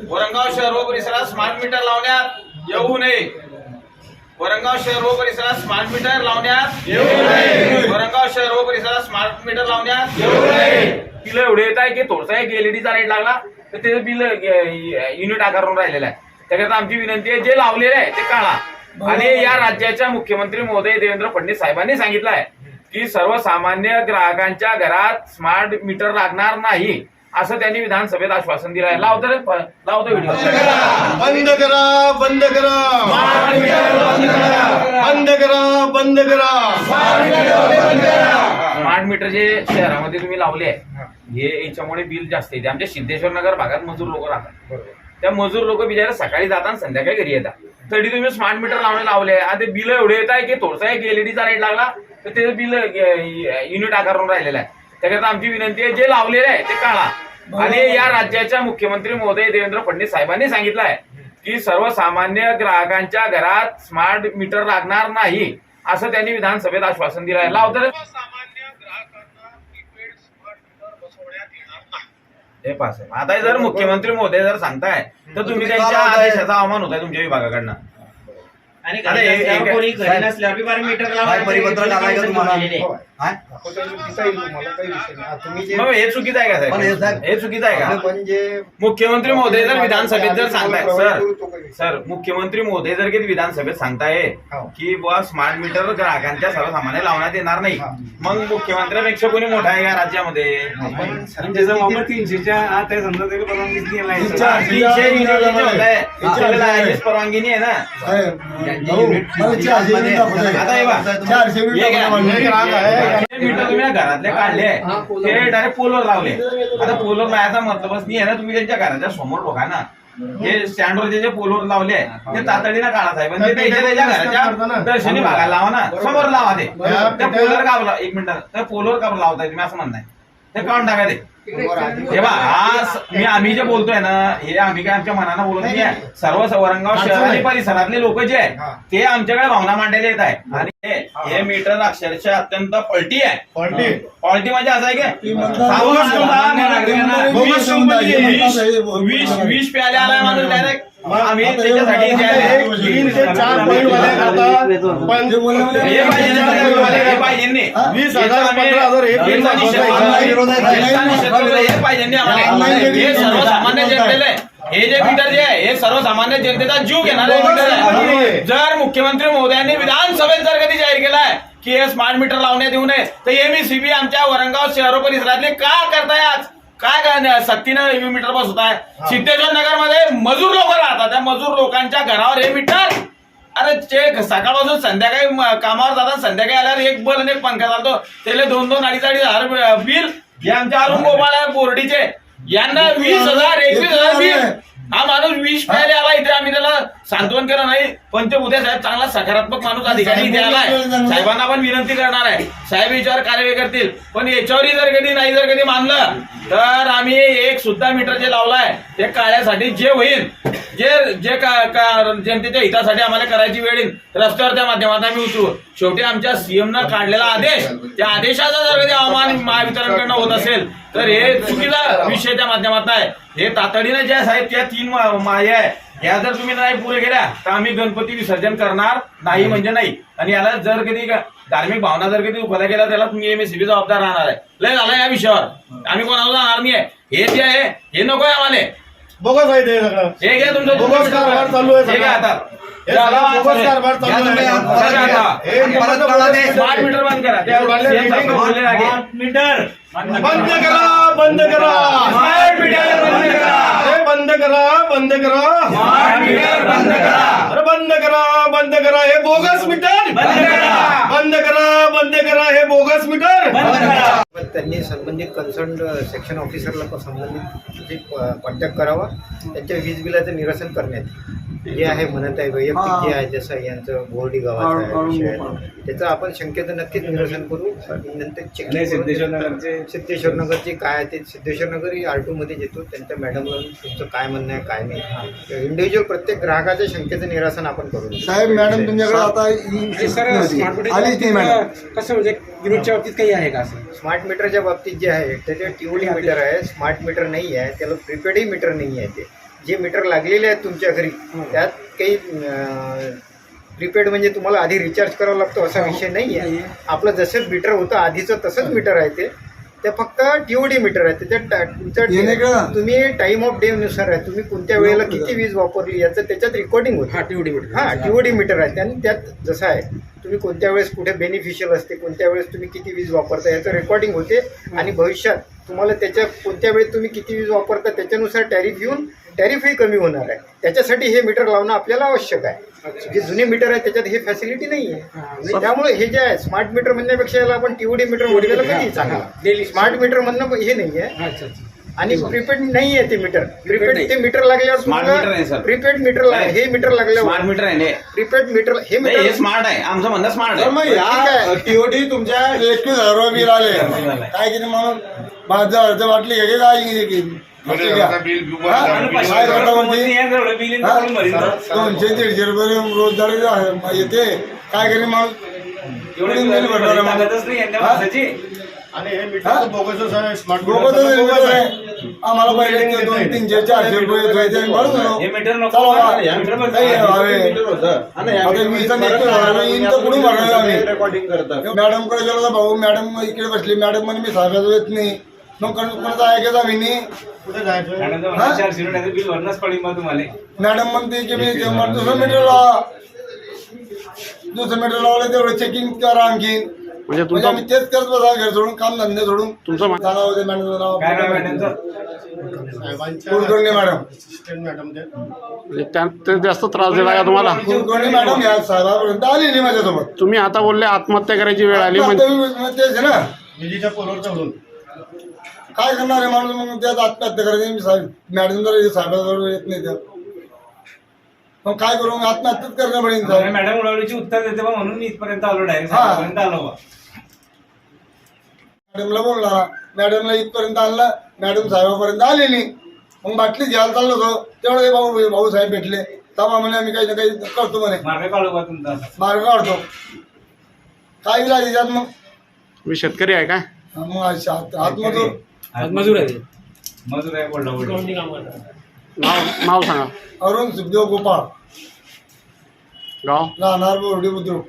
वरंगाव शहर व परिसरात स्मार्ट मीटर लावण्यात येऊ नये. वरंगाव शहर व परिसरात स्मार्ट मीटर लावण्यात येऊ नये. वरंगाव शहर व परिसरात स्मार्ट मीटर लावण्यात येऊ नये. बिल एवढे येत आहे की थोडसा एक एलईडीचा रेट लागला तर ते बिल युनिट आकारून राहिलेलं आहे. त्याकरता आमची विनंती आहे जे लावलेलं आहे ते काढा. आणि या राज्याच्या मुख्यमंत्री महोदय देवेंद्र फडणवीस साहेबांनी सांगितलं आहे की सर्वसामान्य ग्राहकांच्या घरात स्मार्ट मीटर लागणार नाही. असं त्यांनी विधानसभेत आश्वासन दिलं आहे. लावतो रे, लावतो व्हिडिओ बंद करा बंद करा बंद करा. बंद करा स्मार्ट मीटर जे शहरामध्ये तुम्ही लावले आहे हे याच्यामुळे बिल जास्त येते. आमच्या सिद्धेश्वर नगर भागात मजूर लोक राहतात. त्या मजूर लोक बिचारे सकाळी जातात संध्याकाळी घरी येतात. तरी तुम्ही स्मार्ट मीटर लावणे लावले आणि ते बिल एवढे येत आहे की थोडसा एक एलईडीचा रेट लागला तर ते बिल युनिट आकारून राहिलेलं आहे. त्याकरता आमची विनंती आहे जे लावलेलं आहे ते काढा. आणि या राज्याच्या मुख्यमंत्री महोदय देवेंद्र फडणवीस साहेबांनी सांगितलं आहे की सर्वसामान्य ग्राहकांच्या घरात स्मार्ट मीटर लागणार नाही असं त्यांनी विधानसभेत आश्वासन दिलं आहे. लावतो रे. हे पास आहे आता जर मुख्यमंत्री महोदय जर सांगताय तर तुम्ही त्यांच्या आदेशाचा अवमान होत आहे तुमच्या विभागाकडनं. आणि हे- घरी नसल्यावर हे- कोणी घरी नसल्यावर बी बारा मीटर लावा. काय परिपत्रक आलाय का तुम्हाला? दिलेले आहे. हा? मग हे चुकीचं आहे का पण हे साहेब साहेब- हे चुकीचं आहे का म्हणजे मुख्यमंत्री महोदय जर विधानसभेत जर सांगताय सर सर मुख्यमंत्री महोदय जर कधी विधानसभेत सांगताय हो. की बुवा स्मार्ट मीटर ग्राहकांच्या सर्वसामान्य लावण्यात येणार नाही हा. मग मुख्यमंत्र्यापेक्षा कोणी मोठा आहे या राज्यामध्ये त्याचा वापर तीनशेच्या आत आहे समजा तरी परवानगीच नाही आहे. तीनशे- तीनशे युनिट होत आहे हा. त्याला आधीच परवानगी नाही आहे ना हे. घरातले काढले. ते डायरेक्ट पोलवर लावले. आता पोलवर लावायचा मतलबच नाही आहे ना तुम्ही त्यांच्या घराच्या समोर बघा ना. हे स्टँडवर जे पोलवर लावले ते तातडीनं काढा साहेब. ते त्यांच्या घराच्या दर्शनी भागाला लावा ना. समोर लावा ते. त्या पोलवर का एक मिनिट. त्या पोलवर का लावताय तुम्ही? असं म्हणताय ते काढून टाका ते. हे बा आज मी आम्ही जे बोलतोय ना हे आम्ही काय आमच्या मनानं बोलत नाही आहे. सर्व वरंगाव शहर आणि परिसरातले लोक जे हा. आहे ते आमच्याकडे भावना मांडायला येत आहे आणि हे- हे. मीटर अक्षरशः अत्यंत पलटी आहे. पलटी. पॉलिटी म्हणजे असं आहे की सावकाश विष विष प्याले आलाय माणूस डायरेक्ट आम्ही आता त्याच्यासाठी जे आहे, तीन ते चार पॉईंट पण हे पाहिजे ना, पाहिजे नाही. वीस हे हजार, पंधरा हजार, आहे. आहे, पाहिजे सर्वसामान्य आहे. जनतेला आहे. जे मीटर जे आहे हे सर्वसामान्य जनतेचा जीव घेणारे मीटर आहे. आहे. जर मुख्यमंत्री महोदयांनी विधानसभेत जर कधी जाहीर केलाय की हे स्मार्ट मीटर लावण्यात येऊ नये तर एमईसीबी आमच्या वरंगाव शहर परिसरातले का करताय आज? काय काय सक्तीनं हे मीटर बसवताय सिद्धेश्वर नगरमध्ये मजूर लोक राहतात. त्या मजूर लोकांच्या घरावर हे मीटर अरे ते सकाळपासून संध्याकाळी कामावर जातात संध्याकाळी आल्यावर एक बल आणि एक पंखा चालतो. त्याला दोन दोन अडीच अडीच हजार बिल हे आमच्या अरुण गोपाळ आहे बोर्डीचे. यांना वीस हजार एकवीस हजार बिल हा माणूस विष प्यायला आला इथे. आम्ही त्याला सांत्वन केलं नाही. पण ते उद्या साहेब चांगला सकारात्मक माणूस अधिकारी इथे आलाय. साहेबांना पण विनंती करणार आहे. साहेब याच्यावर कार्यवाही करतील. पण याच्यावरही जर कधी नाही जर कधी मानलं तर आम्ही एक सुद्धा मीटर जे लावलाय ते काळ्यासाठी जे होईल जे जे का- जनतेच्या हितासाठी आम्हाला करायची वेळ येईल रस्त्यावरच्या माध्यमात आम्ही उतरू. शेवटी आमच्या सीएम न काढलेला आदेश त्या आदेशाचा जर कधी अवमान महावितरणकडनं होत असेल तर हे चुकीचा विषय त्या आहे हे तातडीने ज्या साहेब त्या तीन माया आहे. या जर तुम्ही नाही पुरे केल्या तर आम्ही गणपती विसर्जन करणार नाही म्हणजे नाही. आणि याला जर कधी धार्मिक भावना जर कधी दुखायला केला त्याला तुम्ही एमएससीबी जबाबदार राहणार आहे. लय झालं या विषयावर. आम्ही कोणाला जाणार नाही हे जे आहे हे नको आहे आम्हाला. बोगस आहे ते सगळं. हे घ्या तुमचं बोगस कारभार चालू आहे हे घ्या सगळा. आता. हे सगळं बोगस कारभार चालू आहे. घ्या आता. परत बोगस मीटर स्मार्ट मीटर बंद करा. त्या वाले CM साहेब meeting- बोलले लागे. मीटर. बंद करा बंद करा. स्मार्ट मीटर बंद करा. हे बंद करा बंद करा. स्मार्ट मीटर बंद करा. अरे बंद करा बंद करा. हे बोगस मीटर. बंद करा. बंद करा बंद करा. हे बोगस मीटर. पण त्यांनी संबंधित कन्सर्न सेक्शन ऑफिसरला संबंधित कॉन्टॅक्ट करावा त्यांच्या वीज बिलाचं निरसन करण्यात जे आहे म्हणत आहे वैयक्तिक जे आहे जसं यांचं बोर्डी गावाचं आहे विषय. आहे. त्याचं आपण शंकेचं नक्कीच निरसन करू. नंतर. सिद्धेश्वर नगरचे सिद्धेश्वर नगरचे काय आहे ते सिद्धेश्वर नगर आर टू मध्ये येतो. त्यांच्या मॅडमला तुमचं काय म्हणणं आहे काय नाही. इंडिव्हिज्युअल प्रत्येक ग्राहकाच्या शंकेचं निरसन आपण करू. साहेब मॅडम तुमच्याकडे आता आली ती मॅडम. कसं म्हणजे युनिटच्या बाबतीत काही आहे का असं? स्मार्ट मीटरच्या बाबतीत जे आहे त्याचे टीओडी मीटर आहे. स्मार्ट मीटर नाही आहे. त्याला प्रिपेडही मीटर नाही आहे ते. जे मीटर लागलेले आहेत तुमच्या घरी त्यात काही प्रीपेड म्हणजे तुम्हाला आधी रिचार्ज करावा लागतो असा विषय नाही आहे आपलं जसं मीटर होतं आधीचं तसंच मीटर आहे ते. ते फक्त टीओडी मीटर आहे. त्याच्यात तुमचं तुम्ही टाइम ऑफ डे नुसार आहे. तुम्ही कोणत्या वेळेला किती वीज वापरली याचं त्याच्यात रेकॉर्डिंग होतं. हा टीओडी मीटर. हा टीओडी मीटर आहे. आणि त्यात जसं आहे तुम्ही कोणत्या वेळेस कुठे बेनिफिशियल असते कोणत्या वेळेस तुम्ही किती वीज वापरता याचं रेकॉर्डिंग होते आणि भविष्यात तुम्हाला त्याच्या कोणत्या वेळेस तुम्ही किती वीज वापरता त्याच्यानुसार टॅरिफ येऊन टॅरिफही कमी होणार आहे. त्याच्यासाठी हे मीटर लावणं आपल्याला आवश्यक आहे. जे जुने मीटर आहे त्याच्यात हे फॅसिलिटी नाही आहे. आणि त्यामुळे हे जे आहे स्मार्ट मीटर म्हणण्यापेक्षा याला आपण टीओडी मीटर म्हटलेलं कधी चांगलं. स्मार्ट मीटर म्हणणं हे नाही आहे. आणि प्रीपेड नाही आहे ते मीटर प्रीपेड ते मीटर लागल्यावर Smart meter नाही, sir. प्रीपेड मीटर लाग- हे मीटर स्मार्ट लागल्यावर मीटर आहे ने. प्रीपेड मीटर हे नाही हे मीटर स्मार्ट आहे आमचं म्हणणं स्मार्ट तर आहे मग ठीक या आहे. टीओटी तुमच्या एकवीस हजार रुपये बिल आले काय की नाही म्हणून माझं अर्ध वाटली काय. हा? काय करता म्हणते? हा? दोनशे दीडशे रुपये रोजगारी आहे- येते काय करी मग एवढी बिल भरणार आहे मग. हा? आणि हे? मीटर बोगसच आहे स्मार्ट. आम्हाला पहिले ते दोन तीनशे चारशे रुपये येत होते. हे मीटर नको. या मीटर. आता तर भरणार आम्ही? रेकॉर्डिंग करतात. मॅडमकडे गेलो भाऊ. मॅडम इकडे बसली. मॅडम म्हणे मी सांगायचो येत नाही. मग कोण- कोणाचं ऐकायचं आम्ही नाही कुठे जायचं मॅडम? चारशे रुपयाचं बिल भरणंच पडेल मग तुम्हाला. मॅडम म्हणते की मी दुसरं मीटर लावा. दुसरं मीटर लावलं तेवढं चेकिंग करा आणखीन. म्हणजे म्हणजे तुमचा आम्ही तेच करत बसा घर सोडून काम धंदे सोडून तुमचं मा- सांगा होते मॅडम काय नाव कुलकर्णी मॅडम म्हणजे त्या- ते जास्त त्रास दिला का तुम्हाला. कुलकर्णी मॅडम या साहेबापर्यंत आली नाही माझ्यासोबत. तुम्ही आता बोलले आत्महत्या करायची वेळ आली म्हणजे तेच आहे ना. विजेच्या पोलवर चढून. काय करणार आहे माणूस? मग त्यात आत्महत्या करायची मी साहेब मॅडम जर साहेबाजवळ येत नाही तर. मग काय करू? मग आत्महत्याच करणं पडेल मॅडम उडवलीची उत्तर देते बा म्हणून मी इथपर्यंत आलो डायरेक्ट हा. पर्यंत आलो. बा मॅडमला बोलला मॅडमला इथपर्यंत आणलं मॅडम साहेबापर्यंत आली नाही मग बाटली घ्यायला चाललो होतो. तेवढे भाऊ भाऊ साहेब भेटले. तेव्हा म्हणे आम्ही काही ना काही करतो म्हणे. मार्ग काढू बा तुमचा? मार्ग काढतो. काय इलाज त्याच्यात मग? तुम्ही शेतकरी आहे काय? मग आज आत- आतमजूर. मजूर आहे. मजूर आहे बोलला बोलला. नाव नाव सांगा. अरुण सुखदेव गोपाळ गाव? राहणार बोर्डी बुद्रुक.